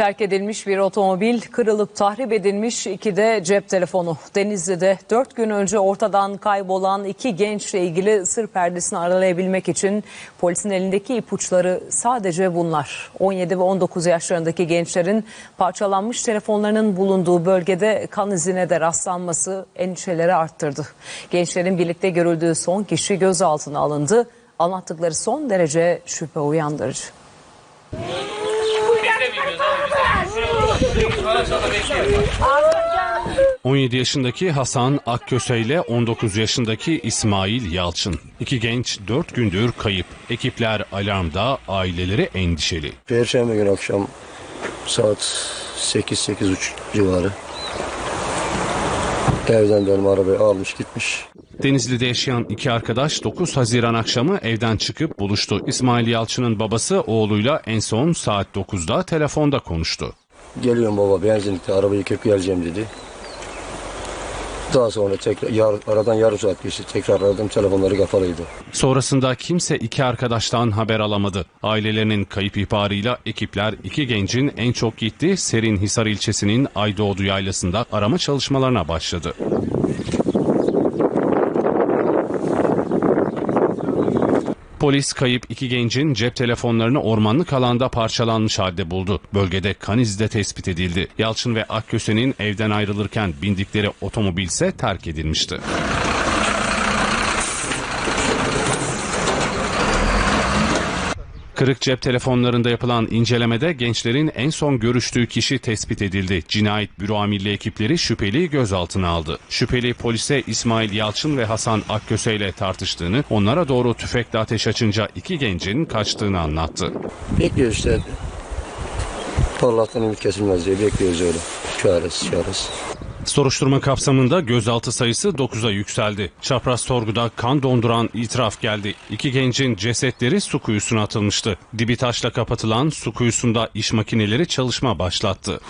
Terk edilmiş bir otomobil, kırılıp tahrip edilmiş iki de cep telefonu. Denizli'de 4 gün önce ortadan kaybolan iki gençle ilgili sır perdesini aralayabilmek için polisin elindeki ipuçları sadece bunlar. 17 ve 19 yaşlarındaki gençlerin parçalanmış telefonlarının bulunduğu bölgede kan izine de rastlanması endişeleri arttırdı. Gençlerin birlikte görüldüğü son kişi gözaltına alındı. Anlattıkları son derece şüphe uyandırıcı. 17 yaşındaki Hasan Akköse ile 19 yaşındaki İsmail Yalçın. İki genç 4 gündür kayıp. Ekipler alarmda, aileleri endişeli. Perşembe günü akşam saat 8-8.30 civarı. Evden benim arabayı almış gitmiş. Denizli'de yaşayan iki arkadaş 9 Haziran akşamı evden çıkıp buluştu. İsmail Yalçın'ın babası oğluyla en son saat 9'da telefonda konuştu. Geliyorum baba benzinlikte arabayı yıkayıp geleceğim dedi. Daha sonra tekrar yar, aradan yarım saat geçti. Tekrar aradım telefonları kapalıydı. Sonrasında kimse iki arkadaştan haber alamadı. Ailelerinin kayıp ihbarıyla ekipler iki gencin en çok gittiği Serinhisar ilçesinin Aydoğdu yaylasında arama çalışmalarına başladı. Polis kayıp iki gencin cep telefonlarını ormanlık alanda parçalanmış halde buldu. Bölgede kan izi de tespit edildi. Yalçın ve Akköse'nin evden ayrılırken bindikleri otomobil ise terk edilmişti. Kırık cep telefonlarında yapılan incelemede gençlerin en son görüştüğü kişi tespit edildi. Cinayet Büro Amirli ekipleri şüpheliyi gözaltına aldı. Şüpheli polise İsmail Yalçın ve Hasan Akköse ile tartıştığını, onlara doğru tüfekle ateş açınca iki gencin kaçtığını anlattı. Bekliyoruz işte. Allah'tan ümit kesilmez diye bekliyoruz öyle. Çaresiz çaresiz. Soruşturma kapsamında gözaltı sayısı 9'a yükseldi. Çapraz sorguda kan donduran itiraf geldi. İki gencin cesetleri su kuyusuna atılmıştı. Dibi taşla kapatılan su kuyusunda iş makineleri çalışma başlattı.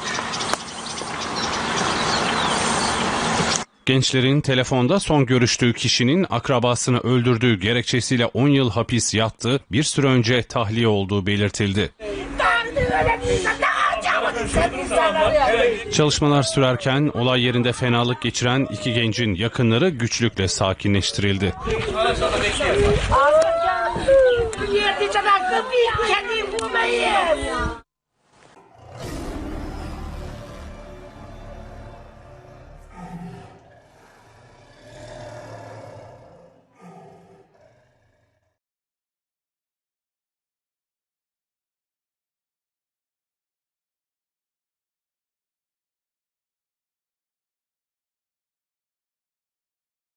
Gençlerin telefonda son görüştüğü kişinin akrabasını öldürdüğü gerekçesiyle 10 yıl hapis yattı, bir süre önce tahliye olduğu belirtildi. Çalışmalar sürerken olay yerinde fenalık geçiren iki gencin yakınları güçlükle sakinleştirildi.